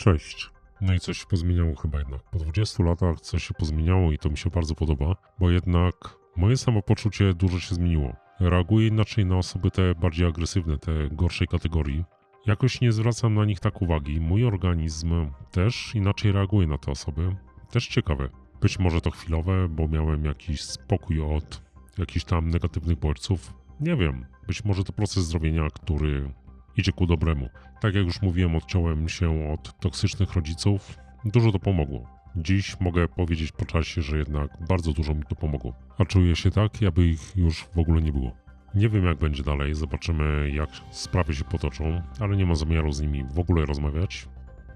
Cześć. No i coś się pozmieniało chyba jednak. Po 20 latach coś się pozmieniało i to mi się bardzo podoba, bo jednak moje samopoczucie dużo się zmieniło. Reaguję inaczej na osoby te bardziej agresywne, te gorszej kategorii. Jakoś nie zwracam na nich tak uwagi. Mój organizm też inaczej reaguje na te osoby. Też ciekawe. Być może to chwilowe, bo miałem jakiś spokój od jakichś tam negatywnych bodźców. Nie wiem. Być może to proces zdrowienia, który idzie ku dobremu. Tak jak już mówiłem, odciąłem się od toksycznych rodziców. Dużo to pomogło. Dziś mogę powiedzieć po czasie, że jednak bardzo dużo mi to pomogło. A czuję się tak, jakby ich już w ogóle nie było. Nie wiem jak będzie dalej, zobaczymy jak sprawy się potoczą, ale nie mam zamiaru z nimi w ogóle rozmawiać.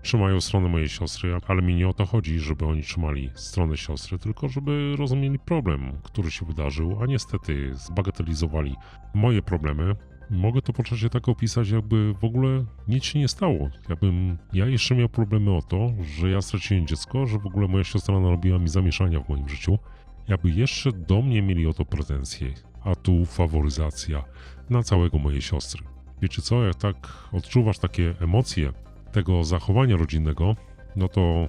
Trzymają stronę mojej siostry, ale mi nie o to chodzi, żeby oni trzymali stronę siostry, tylko żeby rozumieli problem, który się wydarzył, a niestety zbagatelizowali moje problemy. Mogę to po czasie tak opisać, jakby w ogóle nic się nie stało. Jakbym ja jeszcze miał problemy o to, że ja straciłem dziecko, że w ogóle moja siostra narobiła mi zamieszania w moim życiu. Jakby jeszcze do mnie mieli o to pretensje, a tu faworyzacja na całego mojej siostry. Wiecie co, jak tak odczuwasz takie emocje tego zachowania rodzinnego, no to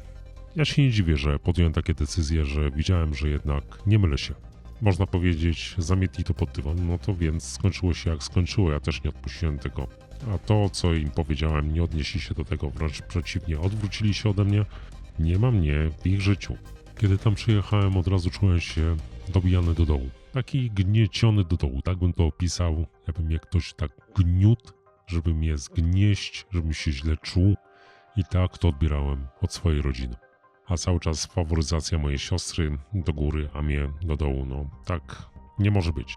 ja się nie dziwię, że podjąłem takie decyzje, że widziałem, że jednak nie mylę się. Można powiedzieć, zamietli to pod dywan, no to więc skończyło się jak skończyło, ja też nie odpuściłem tego. A to, co im powiedziałem, nie odnieśli się do tego, wręcz przeciwnie, odwrócili się ode mnie. Nie ma mnie w ich życiu. Kiedy tam przyjechałem, od razu czułem się dobijany do dołu. Taki gnieciony do dołu, tak bym to opisał. Jakby mnie ktoś tak gniótł, żeby mnie zgnieść, żebym się źle czuł. I tak to odbierałem od swojej rodziny. A cały czas faworyzacja mojej siostry do góry, a mnie do dołu. No tak nie może być.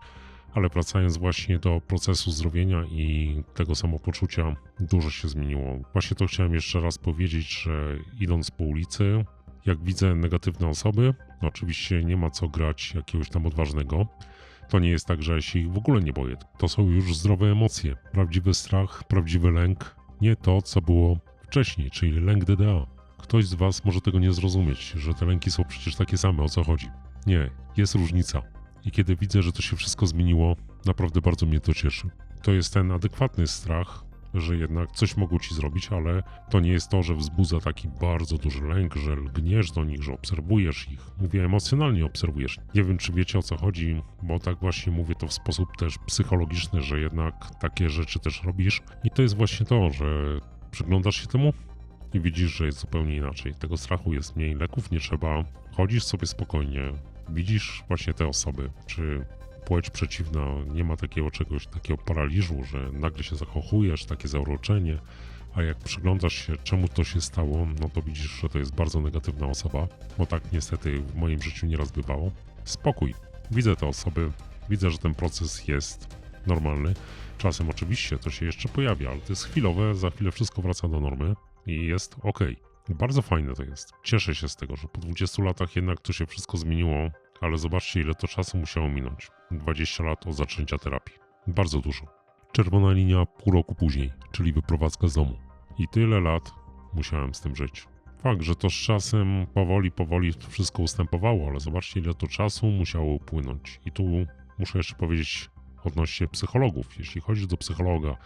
Ale wracając właśnie do procesu zdrowienia i tego samopoczucia, dużo się zmieniło. Właśnie to chciałem jeszcze raz powiedzieć, że idąc po ulicy, jak widzę negatywne osoby, no oczywiście nie ma co grać jakiegoś tam odważnego. To nie jest tak, że ja się ich w ogóle nie boję. To są już zdrowe emocje, prawdziwy strach, prawdziwy lęk. Nie to, co było wcześniej, czyli lęk DDA. Ktoś z Was może tego nie zrozumieć, że te lęki są przecież takie same, o co chodzi. Nie, jest różnica. I kiedy widzę, że to się wszystko zmieniło, naprawdę bardzo mnie to cieszy. To jest ten adekwatny strach, że jednak coś mogą ci zrobić, ale to nie jest to, że wzbudza taki bardzo duży lęk, że lgniesz do nich, że obserwujesz ich. Mówię, emocjonalnie obserwujesz. Nie wiem, czy wiecie o co chodzi, bo tak właśnie mówię to w sposób też psychologiczny, że jednak takie rzeczy też robisz. I to jest właśnie to, że przyglądasz się temu i widzisz, że jest zupełnie inaczej. Tego strachu jest mniej, leków nie trzeba, chodzisz sobie spokojnie, widzisz właśnie te osoby, czy płeć przeciwna, nie ma takiego czegoś, takiego paraliżu, że nagle się zakochujesz, takie zauroczenie, a jak przyglądasz się, czemu to się stało, no to widzisz, że to jest bardzo negatywna osoba, bo tak niestety w moim życiu nieraz bywało. Spokój. Widzę te osoby, widzę, że ten proces jest normalny. Czasem oczywiście to się jeszcze pojawia, ale to jest chwilowe, za chwilę wszystko wraca do normy i jest ok. Bardzo fajne to jest. Cieszę się z tego, że po 20 latach jednak to się wszystko zmieniło, ale zobaczcie, ile to czasu musiało minąć. 20 lat od zaczęcia terapii. Bardzo dużo. Czerwona linia pół roku później, czyli wyprowadzka z domu. I tyle lat musiałem z tym żyć. Fakt, że to z czasem powoli, powoli wszystko ustępowało, ale zobaczcie, ile to czasu musiało upłynąć. I tu muszę jeszcze powiedzieć odnośnie psychologów. Jeśli chodzisz do psychologa,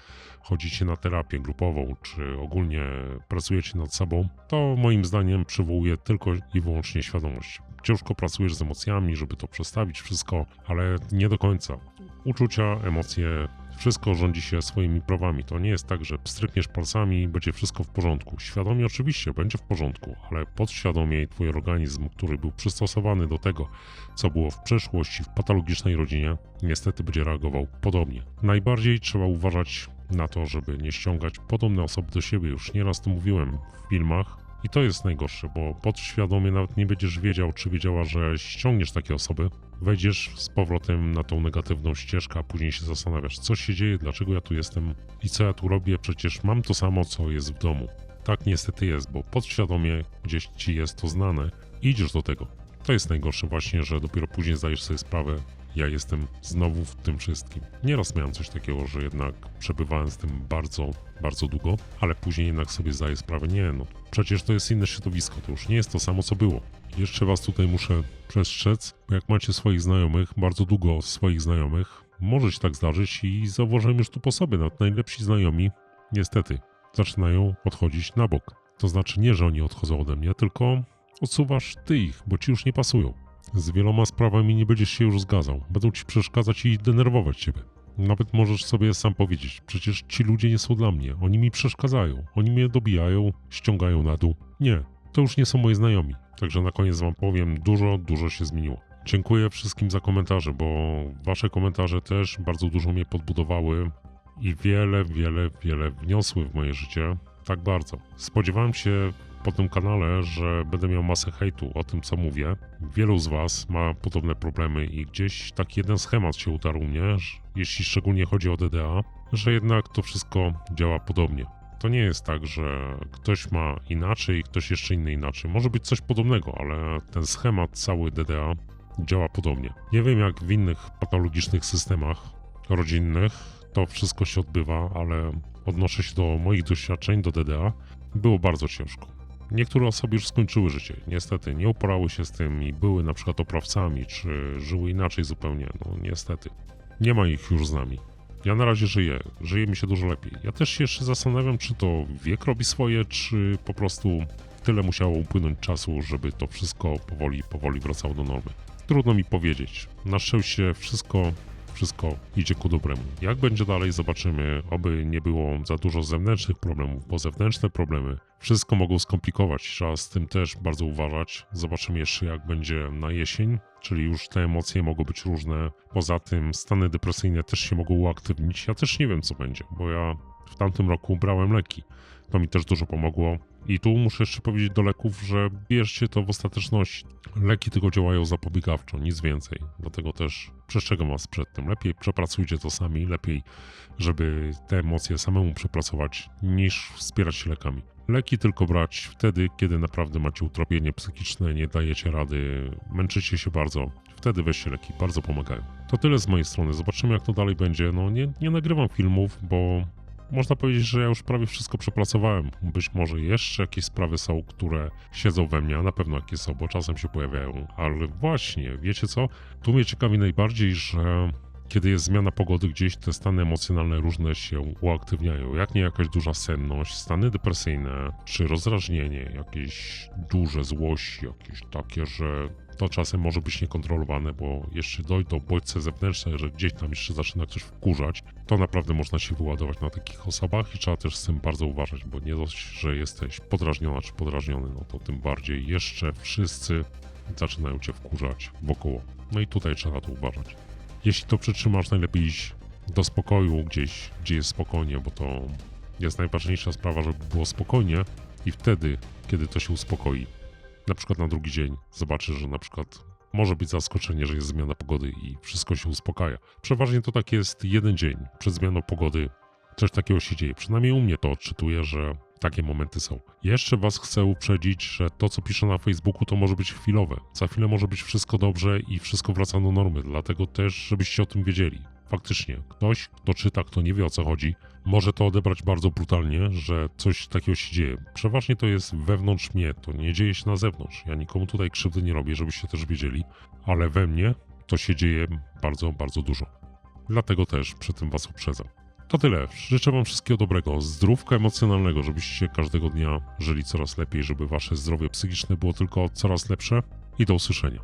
chodzicie na terapię grupową, czy ogólnie pracujecie nad sobą, to moim zdaniem przywołuje tylko i wyłącznie świadomość. Ciężko pracujesz z emocjami, żeby to przestawić wszystko, ale nie do końca. Uczucia, emocje, wszystko rządzi się swoimi prawami. To nie jest tak, że pstrykniesz palcami i będzie wszystko w porządku. Świadomie oczywiście będzie w porządku, ale podświadomie twój organizm, który był przystosowany do tego, co było w przeszłości, w patologicznej rodzinie, niestety będzie reagował podobnie. Najbardziej trzeba uważać na to, żeby nie ściągać podobne osoby do siebie. Już nieraz to mówiłem w filmach, i to jest najgorsze, bo podświadomie nawet nie będziesz wiedział, czy wiedziała, że ściągniesz takie osoby, wejdziesz z powrotem na tą negatywną ścieżkę, a później się zastanawiasz, co się dzieje, dlaczego ja tu jestem i co ja tu robię, przecież mam to samo, co jest w domu. Tak niestety jest, bo podświadomie gdzieś ci jest to znane i idziesz do tego. To jest najgorsze właśnie, że dopiero później zdajesz sobie sprawę, ja jestem znowu w tym wszystkim. Nieraz miałem coś takiego, że jednak przebywałem z tym bardzo, bardzo długo, ale później jednak sobie zdaję sprawę, nie no, przecież to jest inne środowisko, to już nie jest to samo, co było. Jeszcze was tutaj muszę przestrzec, bo jak macie swoich znajomych, bardzo długo swoich znajomych, może się tak zdarzyć i zauważyłem już tu po sobie, nawet najlepsi znajomi, niestety, zaczynają odchodzić na bok. To znaczy nie, że oni odchodzą ode mnie, tylko odsuwasz ty ich, bo ci już nie pasują. Z wieloma sprawami nie będziesz się już zgadzał. Będą ci przeszkadzać i denerwować ciebie. Nawet możesz sobie sam powiedzieć, przecież ci ludzie nie są dla mnie. Oni mi przeszkadzają. Oni mnie dobijają, ściągają na dół. Nie, to już nie są moi znajomi. Także na koniec wam powiem, dużo, dużo się zmieniło. Dziękuję wszystkim za komentarze, bo wasze komentarze też bardzo dużo mnie podbudowały i wiele, wiele, wiele wniosły w moje życie. Tak bardzo. Spodziewałem się po tym kanale, że będę miał masę hejtu o tym, co mówię. Wielu z Was ma podobne problemy i gdzieś taki jeden schemat się utarł mnie, jeśli szczególnie chodzi o DDA, że jednak to wszystko działa podobnie. To nie jest tak, że ktoś ma inaczej, ktoś jeszcze inny inaczej. Może być coś podobnego, ale ten schemat cały DDA działa podobnie. Nie wiem jak w innych patologicznych systemach rodzinnych to wszystko się odbywa, ale odnoszę się do moich doświadczeń, do DDA. Było bardzo ciężko. Niektóre osoby już skończyły życie. Niestety nie uporały się z tym i były na przykład oprawcami, czy żyły inaczej zupełnie. No niestety. Nie ma ich już z nami. Ja na razie żyję, żyje mi się dużo lepiej. Ja też się jeszcze zastanawiam, czy to wiek robi swoje, czy po prostu tyle musiało upłynąć czasu, żeby to wszystko powoli, powoli wracało do normy. Trudno mi powiedzieć. Na szczęście wszystko, wszystko idzie ku dobremu. Jak będzie dalej, zobaczymy. Oby nie było za dużo zewnętrznych problemów, bo zewnętrzne problemy wszystko mogą skomplikować. Trzeba z tym też bardzo uważać. Zobaczymy jeszcze, jak będzie na jesień, czyli już te emocje mogą być różne. Poza tym stany depresyjne też się mogą uaktywnić. Ja też nie wiem, co będzie, bo ja w tamtym roku brałem leki. To mi też dużo pomogło. I tu muszę jeszcze powiedzieć do leków, że bierzcie to w ostateczności. Leki tylko działają zapobiegawczo, nic więcej. Dlatego też przestrzegam Was przed tym. Lepiej przepracujcie to sami, lepiej, żeby te emocje samemu przepracować, niż wspierać się lekami. Leki tylko brać wtedy, kiedy naprawdę macie utrapienie psychiczne, nie dajecie rady, męczycie się bardzo. Wtedy weźcie leki, bardzo pomagają. To tyle z mojej strony. Zobaczymy, jak to dalej będzie. No, nie, nie nagrywam filmów, bo można powiedzieć, że ja już prawie wszystko przepracowałem. Być może jeszcze jakieś sprawy są, które siedzą we mnie, a na pewno jakieś są, bo czasem się pojawiają. Ale właśnie, wiecie co? Tu mnie ciekawi najbardziej, że kiedy jest zmiana pogody gdzieś, te stany emocjonalne różne się uaktywniają. Jak nie jakaś duża senność, stany depresyjne, czy rozrażnienie, jakieś duże złości, jakieś takie, że to czasem może być niekontrolowane, bo jeszcze dojdą bodźce zewnętrzne, że gdzieś tam jeszcze zaczyna coś wkurzać, to naprawdę można się wyładować na takich osobach i trzeba też z tym bardzo uważać, bo nie dość, że jesteś podrażniona czy podrażniony, no to tym bardziej jeszcze wszyscy zaczynają cię wkurzać wokoło. No i tutaj trzeba to uważać. Jeśli to przytrzymasz, najlepiej iść do spokoju gdzieś, gdzie jest spokojnie, bo to jest najważniejsza sprawa, żeby było spokojnie i wtedy, kiedy to się uspokoi, na przykład na drugi dzień zobaczysz, że na przykład może być zaskoczenie, że jest zmiana pogody i wszystko się uspokaja. Przeważnie to tak jest jeden dzień przed zmianą pogody. Coś takiego się dzieje. Przynajmniej u mnie to odczytuję, że takie momenty są. Jeszcze Was chcę uprzedzić, że to, co piszę na Facebooku, to może być chwilowe. Za chwilę może być wszystko dobrze i wszystko wraca do normy, dlatego też, żebyście o tym wiedzieli. Faktycznie, ktoś, kto czyta, kto nie wie o co chodzi, może to odebrać bardzo brutalnie, że coś takiego się dzieje. Przeważnie to jest wewnątrz mnie, to nie dzieje się na zewnątrz. Ja nikomu tutaj krzywdy nie robię, żebyście też wiedzieli, ale we mnie to się dzieje bardzo, bardzo dużo. Dlatego też przy tym Was uprzedzam. To tyle. Życzę Wam wszystkiego dobrego, zdrówka emocjonalnego, żebyście każdego dnia żyli coraz lepiej, żeby Wasze zdrowie psychiczne było tylko coraz lepsze i do usłyszenia.